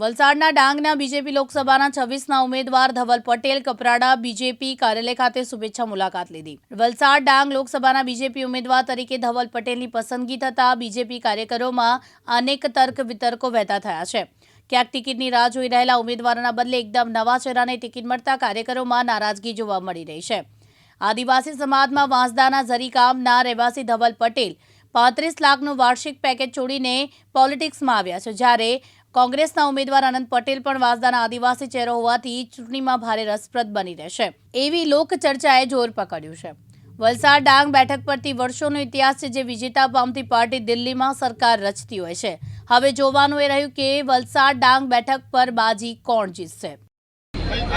વલસાડના ડાંગના બીજેપી લોકસભાના છવ્વીસના ઉમેદવાર ધવલ પટેલ કપરાડા બીજેપી કાર્યાલય ખાતે શુભેચ્છા મુલાકાત લીધી. વલસાડ ડાંગ લોકસભાના બીજેપી ઉમેદવાર તરીકે ધવલ પટેલની પસંદગી થતાં બીજેપી કાર્યકરોમાં અનેક તર્ક વિતર્કો વહેતા થયા છે. ક્યાંક ટિકિટની રાહ જોઈ રહેલા ઉમેદવારોના બદલે એકદમ નવા ચહેરાને ટિકિટ મળતા કાર્યકરોમાં નારાજગી જોવા મળી રહી છે. આદિવાસી સમાજમાં વાંસદાના ઝરી રહેવાસી ધવલ પટેલ પાંત્રીસ લાખનું વાર્ષિક પેકેજ છોડીને પોલિટિક્સમાં આવ્યા છે, જ્યારે કોંગ્રેસના ઉમેદવાર આનંદ પટેલ પણ વાંસદાના આદિવાસી ચહેરો હોવાથી ચૂંટણીમાં ભારે રસપ્રદ બની રહેશે. એવી લોકચર્ચાએ જોર પકડ્યું છે. વલસાડ ડાંગ બેઠક પરથી વર્ષોનો ઇતિહાસ છે જે વિજેતા પામતી પાર્ટી દિલ્હીમાં સરકાર રચતી હોય છે. હવે જોવાનું એ રહ્યું કે વલસાડ ડાંગ બેઠક પર બાજી કોણ જીતશે?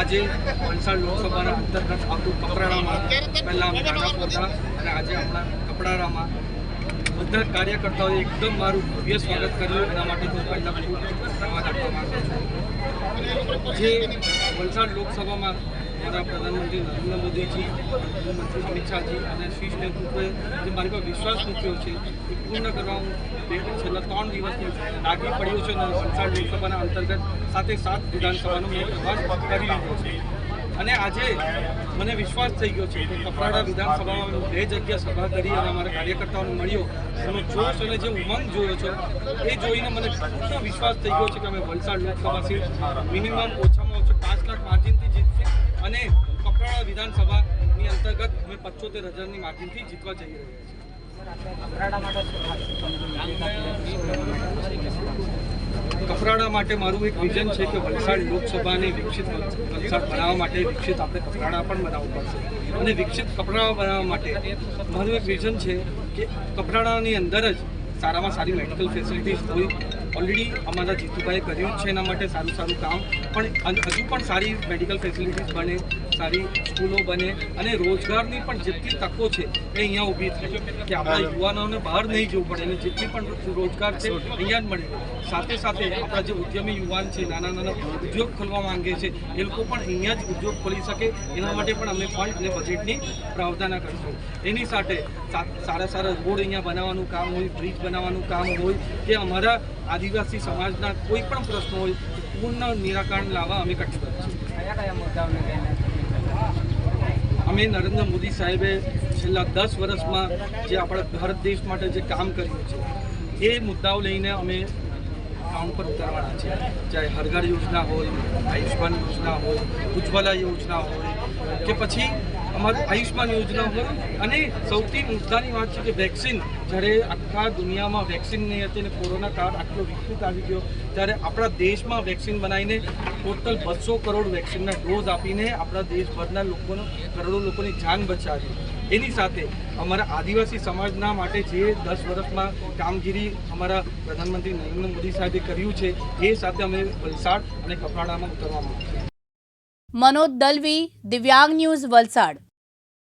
આજે વલસાડ લોકસભાના અંતર્ગત આવતું કપરાડામાં, પહેલાં અને આજે આપણા કપરાડામાં બધા કાર્યકર્તાઓએ એકદમ મારું ભવ્ય સ્વાગત કર્યું. એના માટે હું પહેલાં ધન્યવાદ આપવા માંગુ છું. જે વલસાડ લોકસભામાં મારા પ્રધાનમંત્રી નરેન્દ્ર મોદીજી ગૃહમંત્રી અમિત શાહજી અને શીર્ષ નેતૃત્વે જે મારી પર વિશ્વાસ મૂક્યો છે, એ પૂર્ણ કરવા હું છેલ્લા ત્રણ દિવસથી લાગી પડ્યો છે અને વલસાડ લોકસભાના અંતર્ગત સાથે સાત વિધાનસભાનો મેં પ્રવાસ કરી લીધો છે. અને આજે મને વિશ્વાસ થઈ ગયો છે કે કપરાડા વિધાનસભામાં બે જગ્યા સભા કરી અને અમારા કાર્યકર્તાઓને મળ્યો. એનો જોશ અને જે ઉમંગ જોયો છે, એ જોઈને મને પૂર્ણ વિશ્વાસ થઈ ગયો છે કે અમે વલસાડ લોકસભા સીટ મિનિમમ ઓછામાં ઓછું પાંચ લાખ માર્જિનથી જીતશે અને કપરાડા વિધાનસભાની અંતર્ગત અમે પચોતેર હજારની માર્જિનથી જીતવા જઈ રહ્યા છીએ. કપરાડા માટે મારું એક વિઝન છે કે વલસાડ લોકસભાને વિકસિત વલસાડ બનાવવા માટે વિકસિત આપણે કપરાડા પણ બનાવવું પડશે. અને વિકસિત કપરાડા બનાવવા માટે મારું એક વિઝન છે કે કપરાડાની અંદર જ સારામાં સારી મેડિકલ ફેસિલિટીઝ હોય. ઓલરેડી અમારા જીતુભાઈએ કર્યું છે એના માટે સારું સારું કામ. પણ હજુ પણ સારી મેડિકલ ફેસિલિટીઝ બને. સારી સ્કૂલો બને અને રોજગારની પણ જેટલી તકો છે એ અહીંયા ઊભી થાય. કે આપણા યુવાનોને બહાર નહીં જવું પડે અને જેટલી પણ રોજગાર છે અહીંયા જ મળે. સાથે સાથે આપણા જે ઉદ્યમી યુવાન છે નાના નાના ઉદ્યોગ ખોલવા માંગે છે એ લોકો પણ અહીંયા જ ઉદ્યોગ ખોલી શકે. એના માટે પણ અમે ફંડ અને બજેટની પ્રાવધાના કરીશું. એની સાથે સારા સારા રોડ અહીંયા બનાવવાનું કામ હોય બ્રિજ બનાવવાનું કામ હોય કે અમારા આદિવાસી સમાજના કોઈ પણ પ્રશ્નો હોય પૂર્ણ નિરાકરણ લાવવા અમે કટિબદ્ધ છીએ. અમે નરેન્દ્ર મોદી સાહેબે છેલ્લા દસ વર્ષમાં જે આપણા ભારત દેશ માટે જે કામ કર્યું છે, એ મુદ્દાઓ લઈને અમે કામ પર ઉતારવાના છે ચાહે હરઘર યોજના હોય, આયુષ્માન યોજના હોય, ઉજ્જવલા યોજના હોય, કે પછી અમારી આયુષ્માન યોજના હોય. અને સૌથી મુદ્દાની વાત છે કે વેક્સિન. જ્યારે આખા દુનિયામાં વેક્સિન નહીં હતી અને કોરોના કાળ આટલો વિકસિત આવી ગયો, ત્યારે આપણા દેશમાં વેક્સિન બનાવીને ટોટલ બસો કરોડ વેક્સિનના ડોઝ આપીને આપણા દેશભરના લોકોનો, કરોડો લોકોની જાન બચાવી. એની સાથે અમારા આદિવાસી સમાજના માટે જે દસ વર્ષમાં કામગીરી અમારા પ્રધાનમંત્રી નરેન્દ્ર મોદી સાહેબે કર્યું છે, એ સાથે અમે વલસાડ અને કપરાડામાં ઉતરવા માંગીએ મનોજ દલવી, દિવ્યાંગ ન્યૂઝ વલસાડ.